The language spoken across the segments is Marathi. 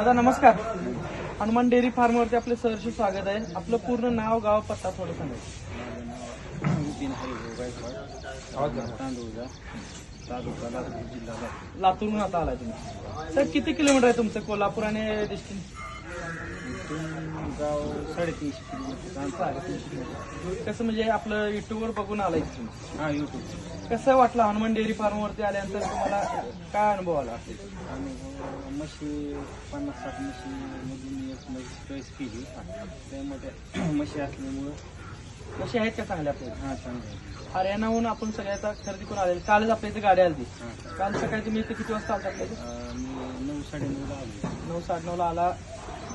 दादा नमस्कार. हनुमान डेअरी फार्मवरती आपले सहर्ष स्वागत आहे. आपलं पूर्ण नाव गाव पत्ता थोडं सांगायचं लातूरहून आता आलाय तुम्ही. सर किती किलोमीटर आहे तुमचं? कोल्हापूर आणि डिस्टन्स इथून गाव साडेतीनशे किलोमीटर कसं म्हणजे आपलं युट्यूबवर बघून आलाय तुम्ही? हा युट्यूब कसं वाटलं हनुमान डेअरी फार्मवरती आल्यानंतर तुम्हाला काय अनुभव आला? आणि म्हशी पन्नास साठ म्हशी मधून एक म्हशी चॉईस केली. त्यामध्ये म्हशी असल्यामुळं कशी आहेत का चांगल्या आपल्या? हा चांगलं आहे. हरियाणाहून आपण सगळ्याचा खरेदी करून आलेले. कालच आपल्या इथे गाडी आली हा. काल सकाळी तुम्ही इथे किती वाजता आलता आपल्या इथे? अं, मी नऊ साडेनऊला आलो. नऊ साडेनऊला आला.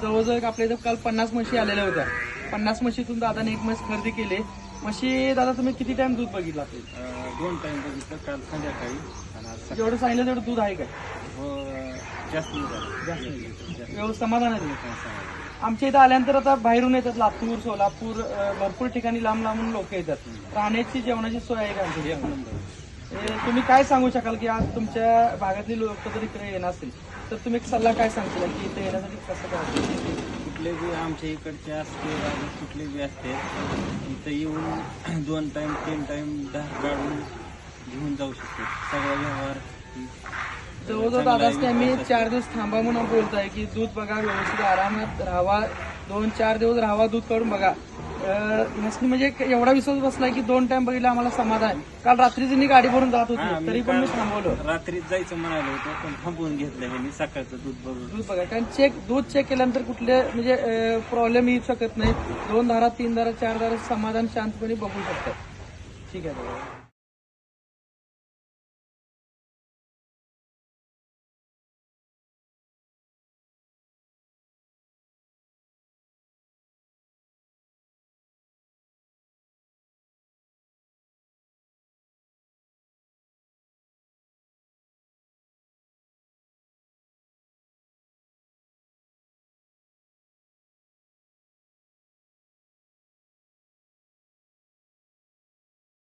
जवळजवळ एक आपल्या इथं काल पन्नास म्हशी आलेल्या होत्या. पन्नास म्हशीतून दादाने एक म्हस खरेदी केली. म्हशी दादा तुम्ही किती टाइम दूध बघितलं? अं, दोन टाइम बघितलं काल संध्याकाळी. आणि आज सकाळी. जेवढं सांगितलं तेवढं दूध आहे काय? हो जास्त नाही झालं जास्त नाही. जास्त व्यवस्था समाधान आहे तुम्ही. आमच्या इथं आल्यानंतर आता बाहेरून येतात लातूर सोलापूर अं, भरपूर ठिकाणी लांब लांबून लोक येतात. राहण्याची जेवणाची सोय आहे का आमच्या इथे? हे तुम्ही काय सांगू शकाल की आज तुमच्या भागातली लोक जर इकडे येणार असतील तर तुम्ही एक सल्ला काय सांगशील की इथे येण्यासाठी कसं करायचं कुठले बी आमच्या इकडचे असते राजे कुठले बी असते इथं येऊन दोन टाइम तीन टाइम दहा काढून घेऊन जाऊ शकतो. सगळा व्यवहार जवळजवळ दादाच आम्ही चार दिवस थांबा म्हणून बोलताय की दूध बघा व्यवस्थित आरामात राहावा दोन चार दिवस राहावा दूध काढून बघा. ह्यासनी म्हणजे एवढा विश्वास बसलाय की दोन टाइम बघितलं आम्हाला समाधान. काल रात्री त्यांनी गाडी भरून जात होती तरी पण मी थांबवलं रात्रीच जायचं म्हणालो होतो पण थांबवून घेतलं ह्यांनी सकाळचं दूध बघून. दूध बघा कारण चेक दूध चेक केल्यानंतर कुठले म्हणजे प्रॉब्लेम येऊ शकत नाही दोन धारा तीन धारा चार धारा समाधान शांतपणे बघू शकतात. ठीक आहे.